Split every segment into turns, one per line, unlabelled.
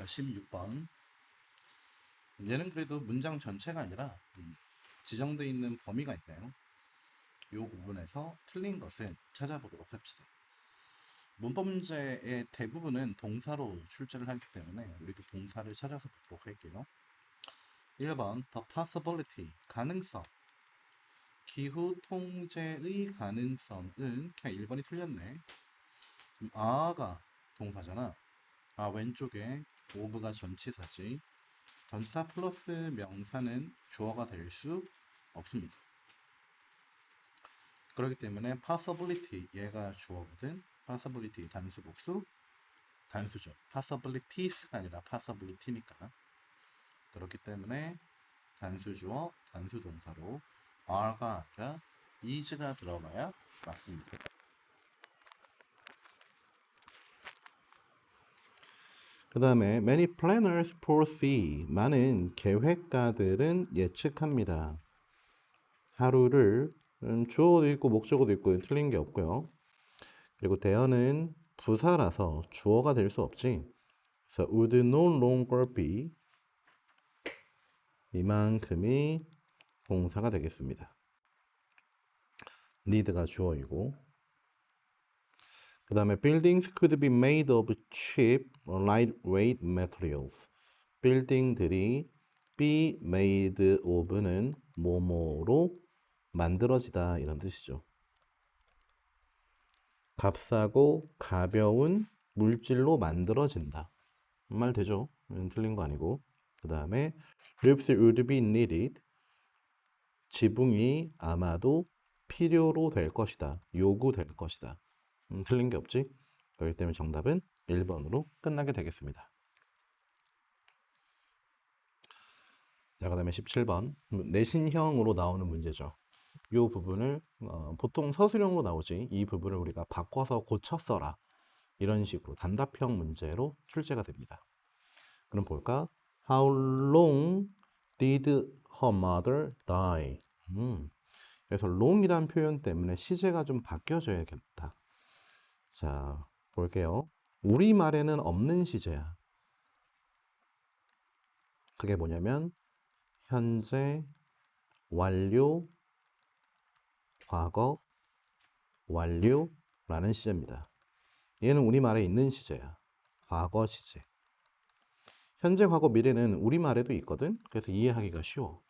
자, 16번. 얘는 그래도 문장 전체가 아니라 음, 지정되어 있는 범위가 있네요. 이 부분에서 틀린 것을 찾아보도록 합시다. 문법 문제의 대부분은 동사로 출제를 하기 때문에 우리도 동사를 찾아서 보도록 할게요. 1번 the possibility 가능성 기후 통제의 가능성은 그냥 1번이 틀렸네. 아가 동사잖아. 아 왼쪽에 오브가 전치사지. 전치사 플러스 명사는 주어가 될 수 없습니다. 그렇기 때문에 possibility 얘가 주어거든. possibility 단수 복수 단수죠. possibilities가 아니라 possibility니까. 그렇기 때문에 단수 주어 단수 동사로 are가 아니라 is가 들어가야 맞습니다. 그 다음에 many planners foresee 많은 계획가들은 예측합니다. 하루를 음, 주어도 있고 목적어도 있고 틀린 게 없고요. 그리고 대어는 부사라서 주어가 될 수 없지. 그래서 would no longer be 이만큼이 동사가 되겠습니다. need가 주어이고 그 다음에 buildings could be made of cheap, lightweight materials. 빌딩들이 be made of는 뭐뭐로 만들어지다 이런 뜻이죠. 값싸고 가벼운 물질로 만들어진다. 말 되죠? 틀린 거 아니고. 그 다음에 roofs would be needed. 지붕이 아마도 필요로 될 것이다. 요구될 것이다. 음, 틀린 게 없지? 그렇기 때문에 정답은 1번으로 끝나게 되겠습니다. 자, 그 다음에 17번. 내신형으로 나오는 문제죠. 이 부분을 어, 보통 서술형으로 나오지 이 부분을 우리가 바꿔서 고쳐 써라 이런 식으로 단답형 문제로 출제가 됩니다. 그럼 볼까? How long did her mother die? 음, 그래서 long이란 표현 때문에 시제가 좀 바뀌어져야겠다. 자, 볼게요. 우리말에는 없는 시제야. 그게 뭐냐면 현재, 완료, 과거, 완료라는 시제입니다. 얘는 우리말에 있는 시제야. 과거 시제. 현재, 과거, 미래는 우리말에도 있거든. 그래서 이해하기가 쉬워.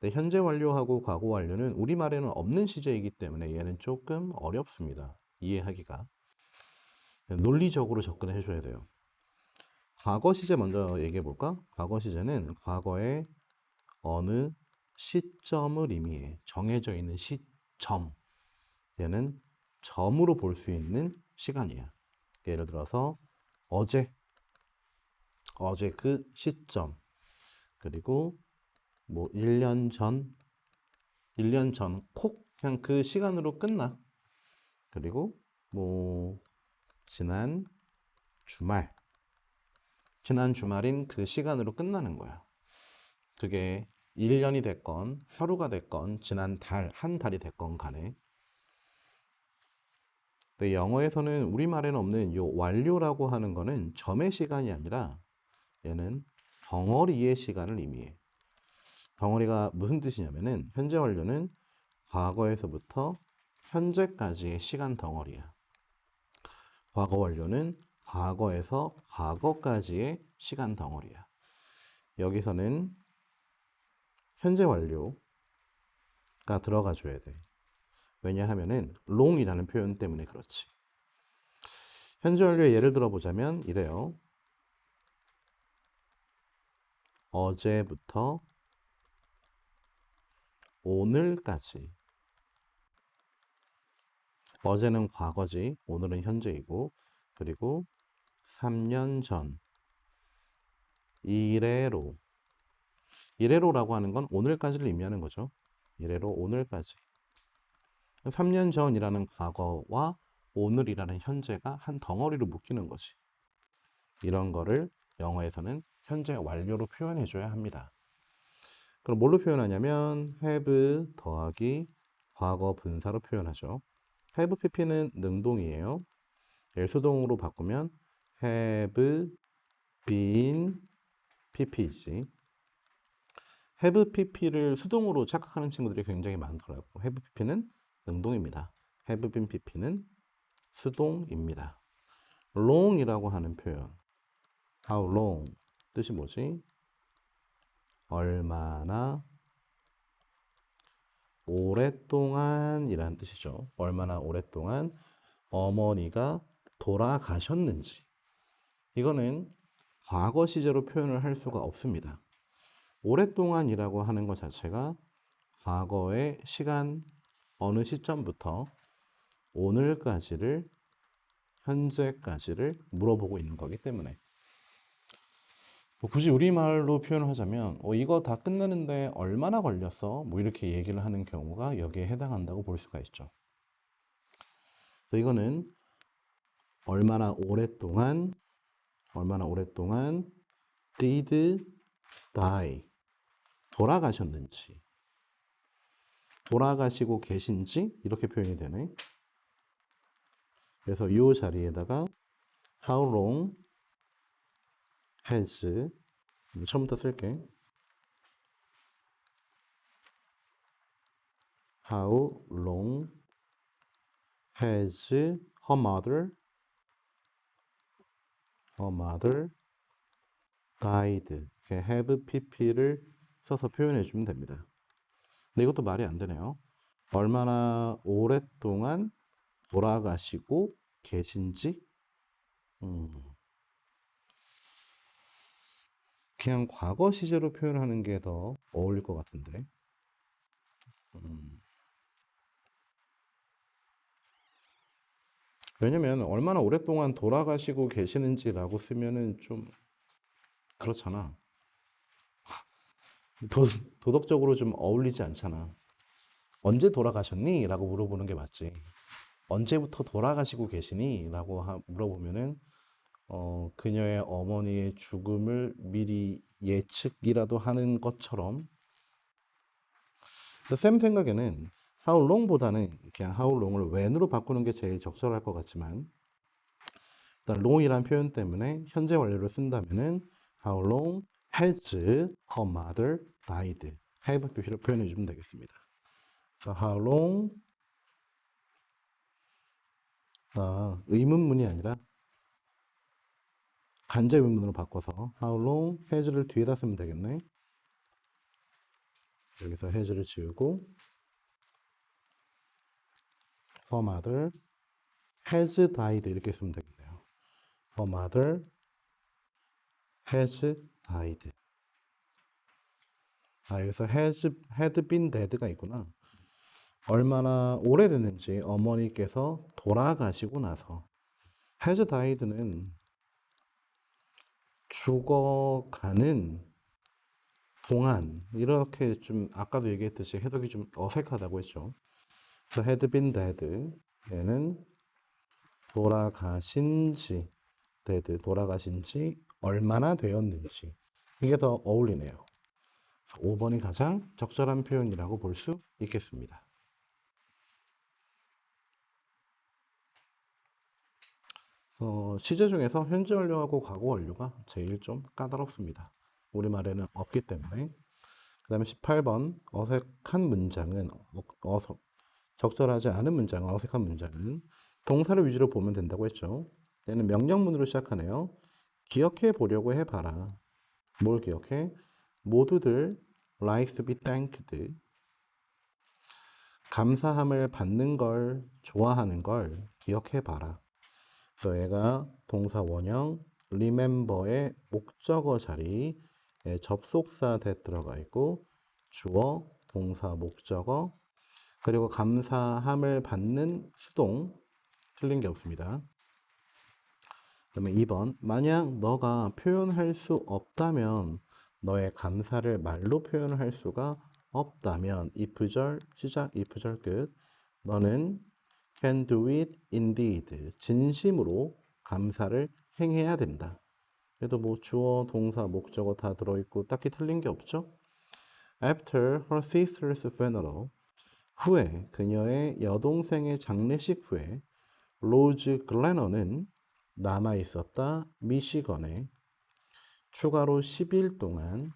근데 현재 완료하고 과거 완료는 우리말에는 없는 시제이기 때문에 얘는 조금 어렵습니다. 이해하기가. 논리적으로 접근을 해줘야 돼요. 과거 시제 먼저 얘기해 볼까? 과거 시제는 과거의 어느 시점을 의미해. 정해져 있는 시점. 얘는 점으로 볼 수 있는 시간이야. 예를 들어서 어제, 어제 그 시점. 그리고 뭐 1년 전, 1년 전, 콕, 그냥 그 시간으로 끝나. 그리고 뭐 지난 주말, 지난 주말인 그 시간으로 끝나는 거야. 그게 1년이 됐건, 하루가 됐건, 지난 달, 한 달이 됐건 간에. 근데 영어에서는 우리말에는 없는 요 완료라고 하는 거는 점의 시간이 아니라 얘는 덩어리의 시간을 의미해. 덩어리가 무슨 뜻이냐면은 현재 완료는 과거에서부터 현재까지의 시간 덩어리야. 과거 완료는 과거에서 과거까지의 시간 덩어리야. 여기서는 현재 완료가 들어가 줘야 돼. 왜냐하면은 long이라는 표현 때문에 그렇지. 현재 완료의 예를 들어보자면 이래요. 어제부터 오늘까지. 어제는 과거지, 오늘은 현재이고, 그리고 3년 전. 이래로. 이래로라고 하는 건 오늘까지를 의미하는 거죠. 이래로 오늘까지. 3년 전이라는 과거와 오늘이라는 현재가 한 덩어리로 묶이는 거지. 이런 거를 영어에서는 현재 완료로 표현해 줘야 합니다. 그럼 뭘로 표현하냐면 have 더하기 과거 분사로 표현하죠. Have pp는 능동이에요. 얘를 수동으로 바꾸면 have been pp이지. have pp를 수동으로 착각하는 친구들이 굉장히 많더라고. have pp는 능동입니다. have been pp는 수동입니다. long이라고 하는 표현. how long 뜻이 뭐지? 얼마나 오랫동안이라는 뜻이죠. 얼마나 오랫동안 어머니가 돌아가셨는지. 이거는 과거 시제로 표현을 할 수가 없습니다. 오랫동안이라고 하는 것 자체가 과거의 시간 어느 시점부터 오늘까지를 현재까지를 물어보고 있는 거기 때문에 뭐 굳이 우리말로 표현을 하자면 어, 이거 다 끝내는데 얼마나 걸렸어? 뭐 이렇게 얘기를 하는 경우가 여기에 해당한다고 볼 수가 있죠. 이거는 얼마나 오랫동안 얼마나 오랫동안 did die 돌아가셨는지 돌아가시고 계신지 이렇게 표현이 되네. 그래서 이 자리에다가 how long has 뭐 처음부터 쓸게. How long has her mother her mother died? 이렇게 have pp를 써서 표현해 주면 됩니다. 근데 이것도 말이 안 되네요. 얼마나 오랫동안 돌아가시고 계신지 음. 그냥 과거 시제로 표현하는 게 더 어울릴 것 같은데. 음. 왜냐면 얼마나 오랫동안 돌아가시고 계시는지라고 쓰면은 좀 그렇잖아. 도, 도덕적으로 좀 어울리지 않잖아. 언제 돌아가셨니? 라고 물어보는 게 맞지. 언제부터 돌아가시고 계시니? 라고 하- 물어보면은 어, 그녀의 어머니의 죽음을 미리 예측이라도 하는 것처럼 쌤 생각에는 long보다는 그냥 long을 when으로 바꾸는 게 제일 적절할 것 같지만 일단 long이란 표현 때문에 현재 완료를 쓴다면은 how long has her mother died have 표시로 표현해 주면 되겠습니다. 그래서 how long 아, 의문문이 아니라 간접 의문으로 바꿔서 how long has를 뒤에다 쓰면 되겠네. 여기서 has를 지우고 her mother has died 이렇게 쓰면 되겠네요. her mother has died. 아, 여기서 has, had been dead가 있구나. 얼마나 오래됐는지 어머니께서 돌아가시고 나서 has died는 죽어가는 동안 이렇게 좀 아까도 얘기했듯이 해석이 좀 어색하다고 했죠. 그래서 had been dead 얘는 돌아가신 지 dead 돌아가신 지 얼마나 되었는지 이게 더 어울리네요. 5번이 가장 적절한 표현이라고 볼 수 있겠습니다. 어, 시제 중에서 현재 완료하고 과거 완료가 제일 좀 까다롭습니다. 우리말에는 없기 때문에. 그 다음에 18번 어색한 문장은 어, 어서, 적절하지 않은 문장은 어색한 문장은 동사를 위주로 보면 된다고 했죠. 얘는 명령문으로 시작하네요. 기억해 보려고 해봐라. 뭘 기억해? 모두들 likes to be thanked. 감사함을 받는 걸 좋아하는 걸 기억해 봐라. 그래서 얘가 동사 원형 remember의 목적어 자리에 접속사 that 들어가 있고 주어, 동사, 목적어 그리고 감사함을 받는 수동 틀린 게 없습니다. 그 다음에 2번 만약 너가 표현할 수 없다면 너의 감사를 말로 표현을 할 수가 없다면 if절 시작 if절 끝 너는 can do it indeed 진심으로 감사를 행해야 된다. 그래도 뭐 주어, 동사, 목적어 다 들어있고 딱히 틀린 게 없죠. After her sister's funeral 후에 그녀의 여동생의 장례식 후에 로즈 글래너는 남아 있었다 미시건에 추가로 10일 동안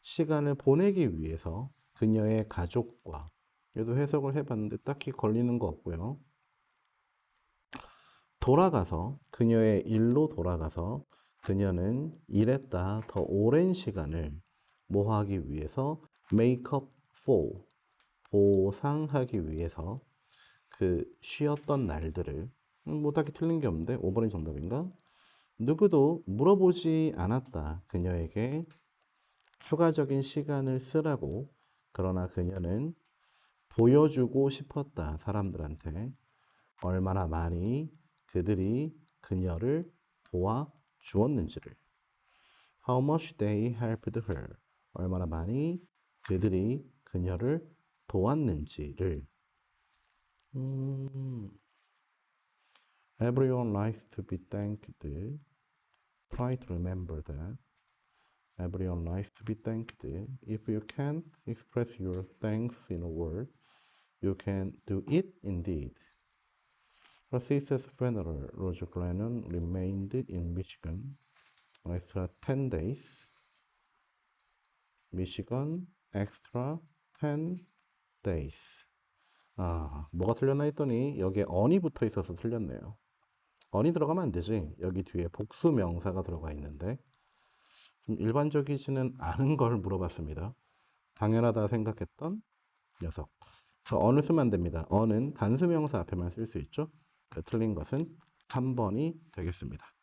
시간을 보내기 위해서 그녀의 가족과 얘도 해석을 해봤는데 딱히 걸리는 거 없고요. 돌아가서 그녀의 일로 돌아가서 그녀는 일했다 더 오랜 시간을 뭐 하기 위해서 up for 보상하기 위해서 그 쉬었던 날들을 음, 뭐 딱히 틀린 게 없는데 5번이 정답인가? 누구도 물어보지 않았다. 그녀에게 추가적인 시간을 쓰라고. 그러나 그녀는 보여주고 싶었다. 사람들한테 얼마나 많이 그들이 그녀를 도와주었는지를. How much they helped her. 얼마나 많이 그들이 그녀를 도왔는지를. 음, everyone likes to be thanked. Try to remember that. Everyone likes to be thanked. If you can't express your thanks in a word, you can do it indeed. Sister's funeral, Roger Glennon remained in Michigan an extra 10 days. Michigan extra 10 days. 아, 뭐가 틀렸나 했더니 여기에 on이 붙어 있어서 틀렸네요. on이 들어가면 안 되지. 여기 뒤에 복수 명사가 들어가 있는데 좀 일반적이지는 않은 걸 물어봤습니다. 당연하다 생각했던 녀석. 그래서 on을 쓰면 안 됩니다. on은 단수 명사 앞에만 쓸 수 있죠. 그 틀린 것은 3번이 되겠습니다.